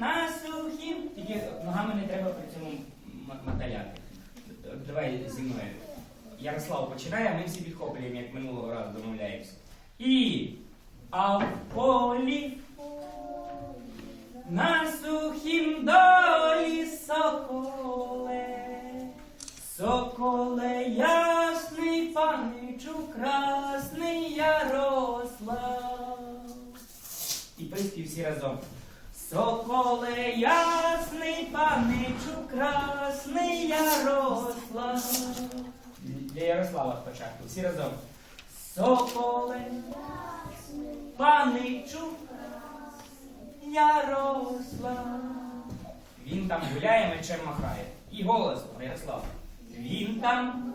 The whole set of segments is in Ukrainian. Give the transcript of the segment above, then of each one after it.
на сухім. Тільки ногами не треба при цьому моталяти. Давай зі мною. Ярослав починає, а ми всі підхоплюємо, як минулого разу домовляємося. І а в полі на сухім долі соколе, соколе ясний, паничу красний Ярослав. І приспів всі разом. Соколе ясний, паничу красний Ярослав. Для Ярослава спочатку. Всі разом. Соколе, паничу Ярослав. Він там гуляє, мечем махає. І голосно, Ярослав. Він там.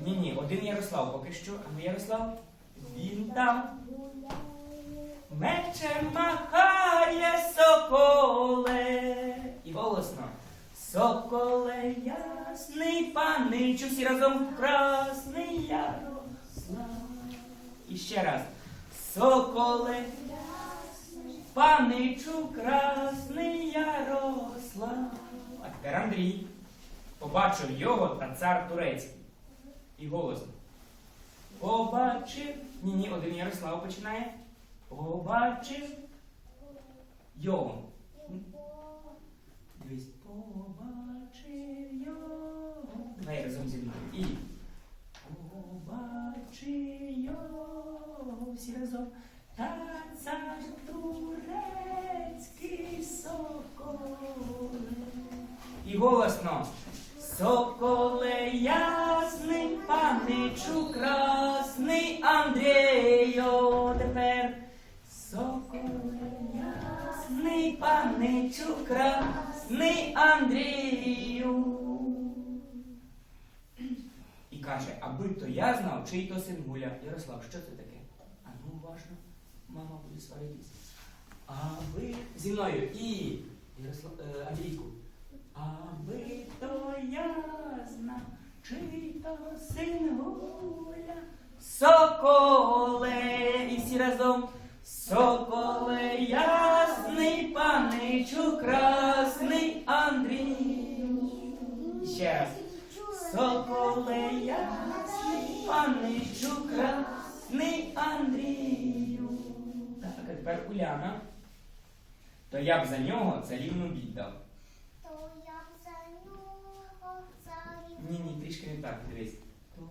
Ні, ні, один Ярослав поки що. А ну Ярослав. Він там. Мечем махає соколе. І голосно. Соколе ясний паничу, всі разом красний Ярослав. І ще раз. Соколе паничу красний Ярослав. А тепер Андрій побачив його та цар турецький. І голосно. Побачив. Ні, ні, один Ярослав починає. Побачив його. Дивись, побачив його. Давай разом зі мною. І побачив його. Всі разом. Та цар турецький соколе. І голосно. Соколе ясний, паничу красний паничу красний Андрію. І каже, аби то я знав, чий то син гуля. Ярослав, що це таке? А ну уважно, мама буде сваритись. Аби зі мною і Ярослав, е, Андрійку. Аби то я знав, чий то син гуля. Соколе, і всі разом. Соколе ясний, паничу красний Андрій. Ще раз. Соколе ясний, паничу красний Андрію. Так, а тепер Уляна. То я б за нього царівну віддав. То я за нього царів. Ні, ні, трішки не так, дивись. То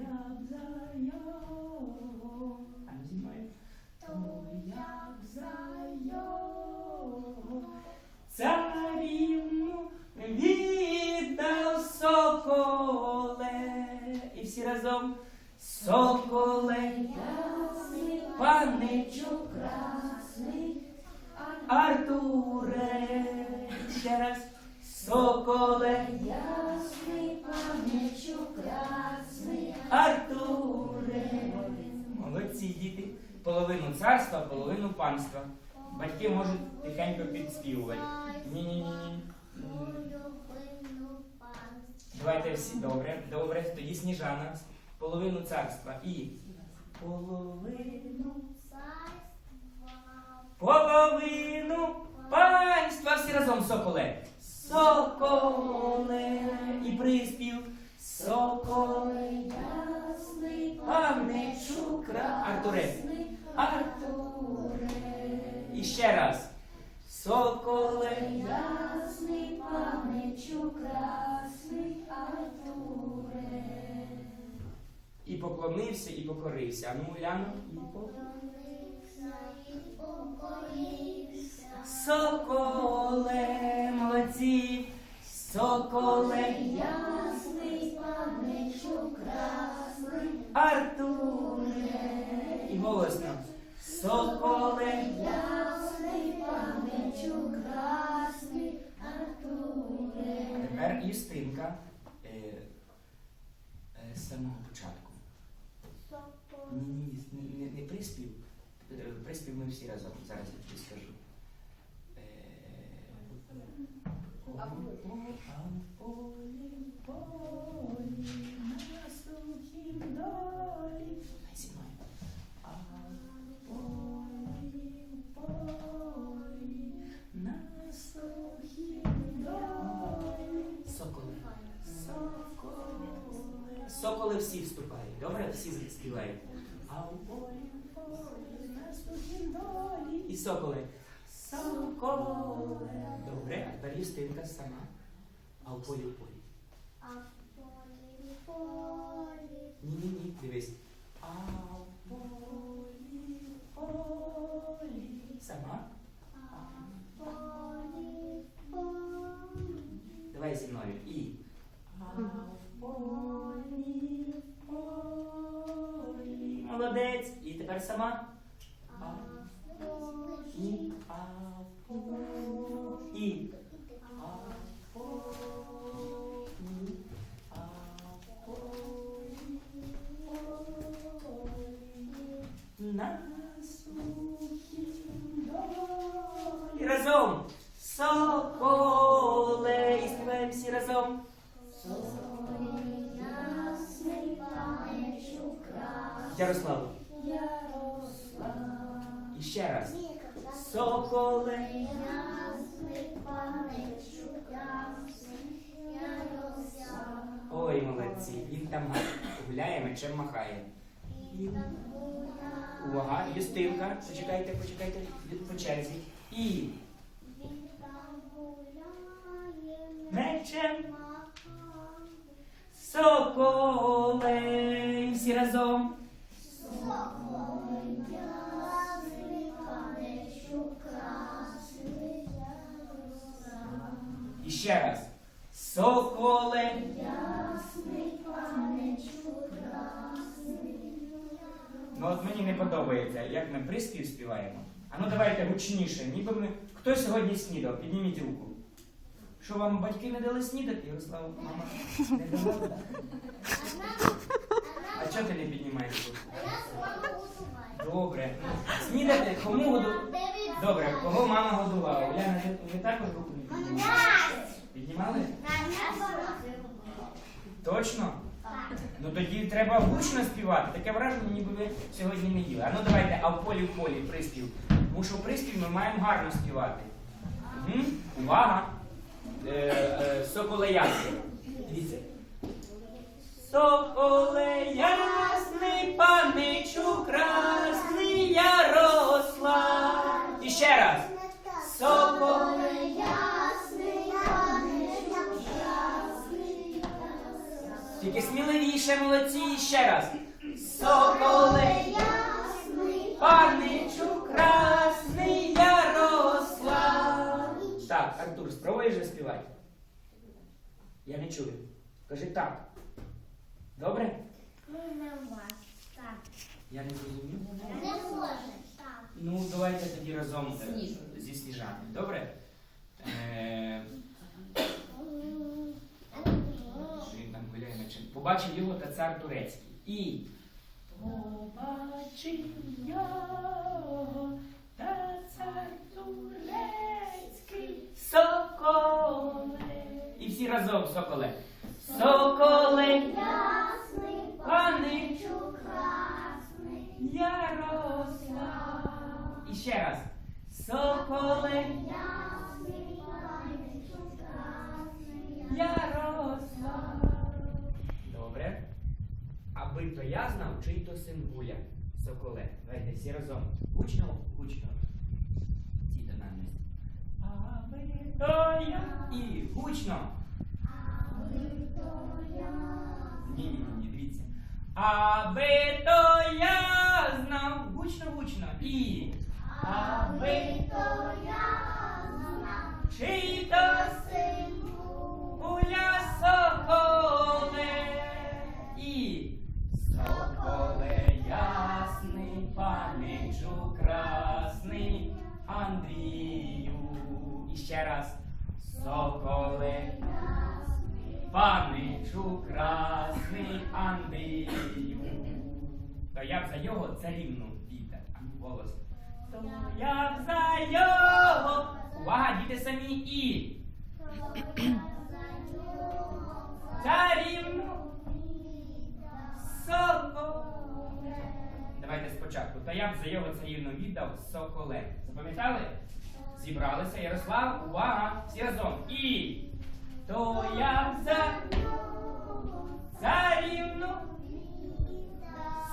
я б за його. Артуре. Молодці діти. Половину царства, половину панства. Батьки можуть тихенько підспівувати. Ні-ні-ні. Давайте всі добре. Добре. Тоді Сніжана. Половину царства. І половину. І поклонився, і покорився. А ну, Уляно, і по... Поклонився і покорився. Соколе, молодці. Соколе. Ясний паничу красний Артуре. І голосно. Соколе. Ясний паничу красний Артуре. А тепер Юстинка. Е, е, з самого початку. Ні, не, не приспів. Е, Приспів ми всі разом. Зараз я тобі скажу. Е, соколи. Соколе. Добре, а тепер Юстинка сама. А у полі, у полі. А в полі, в полі, Ні, ні, ні, дивись. А у полі, у полі. Сама. а в полі, в полі. Давай зі мною. І. А в полі, в полі. Молодець. І тепер сама. А в полі, І. А в полі. І. А в полі. А в полі. На сухім долі. Разом. Соколе. І співаємо всі разом. Солі ясний паничу красний, Ярослав. Ярослав. І ще раз. Соколе. Ой, молодці. Він там гуляє, мечем махає. Увага, Юстинка. Почекайте, почекайте. По черзі. І. Мечем. Соколе. Всі разом. Соколе. Ясний паничу красний, Ну от мені не подобається, як ми приспів співаємо. А ну давайте гучніше, ніби ми. Хто сьогодні снідав? Підніміть руку. Що вам батьки не дали снідати, Ярослав? Мама не дала? А чого ти не піднімаєш руку? Добре. Снідати кому году? Добре, кого мама годувала? Уляна, ви, також руку не піднімали? Піднімали? Точно? Ну тоді треба гучно співати. Таке враження, ніби ви сьогодні не їли. А ну давайте, а в полі в полі приспів. Тому що приспів ми маємо гарно співати. Угу. Увага! Е, е, Соколе ясний. Дивіться. Соколе ясний, паничу красний Ярослав. І ще раз. Соколе. Тільки сміливіше, молодці, ще раз. Соколе. ясний Паничу красний Ярослав. Так, Артур, спробуй вже співати. Я не чую. Кажи так. Добре? Ну, не. Так. Я не зрозумів. Не може. Так. Ну, давайте тоді разом е, зі сніжаною. Добре? Е, що він там гуляє на чим? Побачив його та цар турецький. І. Побачив його та цар турецький. Соколе. І всі разом, соколе. Соколе. Ясний Паничу красний, Ярослав. І ще раз. Соколе. Аби то я знав, чий то син Гуля. Соколе. Давайте всі разом. Гучно, гучно. Ці тональності. Аби то я. І гучно. аби то я Ні, ні, ні, дивіться. Аби то я знав. Гучно, гучно. І. Аби то я знав, чий то І ще раз соколе паничу красний Андрію. То я б за його царівну вітер. А голос. То я за його. Увага, діти самі і. Царівну соколе. Давайте спочатку. Та я б за його царівну віддав соколе. Запам'ятали? Зібралися. Ярослав, увага! Всі разом. І. То я за царівну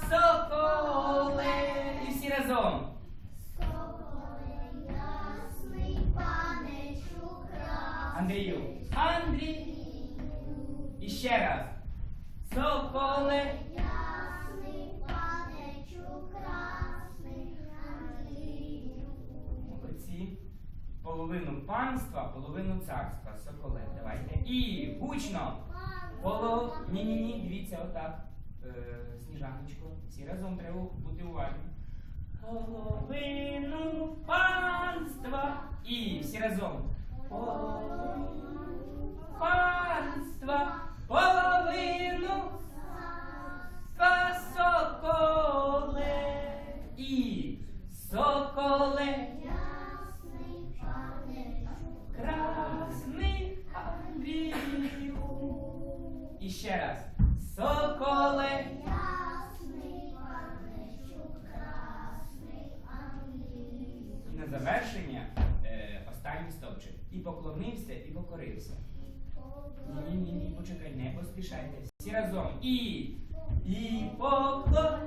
Соколе. І всі разом. Ясний паничу красний. Андрію. Андрій. І ще раз. Соколе. Половину панства, половину царства. Соколе. Давайте. І гучно. Поло. Ні, ні, ні, дивіться, отак. Е, сніжаночко. Всі разом треба бути уважні. Половину панства. І всі разом. Половину завершення е, останній стовпчик. І поклонився, і покорився. Ні, ні, ні, почекай, не поспішайте. Всі разом. І. І поклонився.